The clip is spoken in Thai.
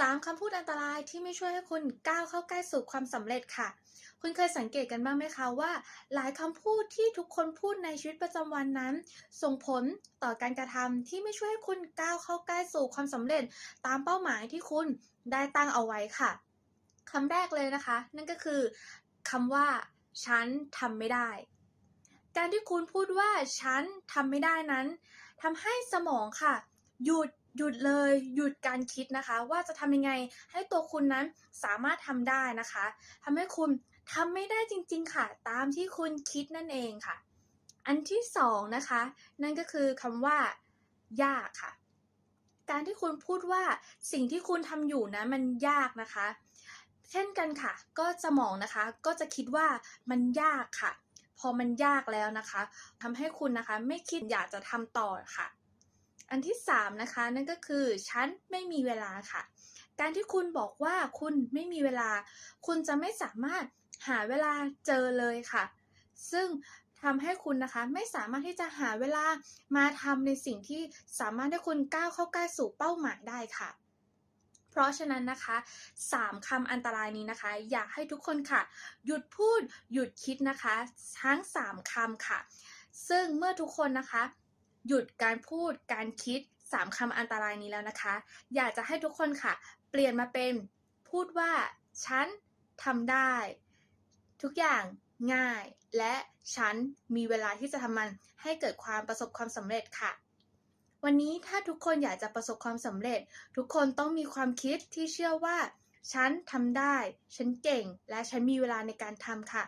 3 คำพูดอันตรายที่ไม่ช่วยให้คุณก้าวเข้าใกล้สู่ความสำเร็จค่ะ คุณเคยสังเกตกันบ้างไหมคะว่า หลายคำพูดที่ทุกคนพูดในชีวิตประจำวันนั้น ส่งผลต่อการกระทำที่ไม่ช่วยให้คุณก้าวเข้าใกล้สู่ความสำเร็จ ตามเป้าหมายที่คุณได้ตั้งเอาไว้ค่ะคำแรกเลยนะคะ นั่นก็คือคำว่า ฉันทำไม่ได้ การที่คุณพูดว่า ฉันทำไม่ได้นั้นทำให้สมองค่ะ หยุด หยุดเลยหยุดการคิดนะคะ ว่าจะทำยังไงให้ตัวคุณนั้นสามารถทำได้นะคะทำให้คุณทำไม่ได้จริง ๆ ค่ะ ตามที่คุณคิดนั่นเองค่ะ อันที่สองนะคะ นั่นก็คือคำว่ายากค่ะ การที่คุณพูดว่าสิ่งที่คุณทำอยู่นะมันยากนะคะ เช่นกันค่ะ ก็สมองนะคะ ก็จะคิดว่ามันยากค่ะ พอมันยากแล้วนะคะทำให้คุณนะคะ ไม่คิดอยากจะทำต่อค่ะ อันที่สามนะคะ นั่นก็คือฉันไม่มีเวลาค่ะ การที่คุณบอกว่าคุณไม่มีเวลา คุณจะไม่สามารถหาเวลาเจอเลยค่ะ ซึ่งทำให้คุณนะคะไม่สามารถที่จะหาเวลามาทำในสิ่งที่สามารถให้คุณก้าวเข้าใกล้สู่เป้าหมายได้ค่ะ เพราะฉะนั้นนะคะสามคำอันตรายนี้นะคะ อยากให้ทุกคนค่ะ หยุดพูดหยุดคิดนะคะ ทั้งสามคำค่ะ ซึ่งเมื่อทุกคนนะคะ หยุดการพูดการคิดสามคำอันตรายนี้แล้วนะคะ อยากจะให้ทุกคนค่ะ เปลี่ยนมาเป็นพูดว่า ฉันทำได้ ทุกอย่างง่าย และฉันมีเวลาที่จะทำมันให้เกิดความประสบความสำเร็จค่ะ วันนี้ถ้าทุกคนอยากจะประสบความสำเร็จ ทุกคนต้องมีความคิดที่เชื่อว่า ฉันทำได้ ฉันเก่ง และฉันมีเวลาในการทำค่ะ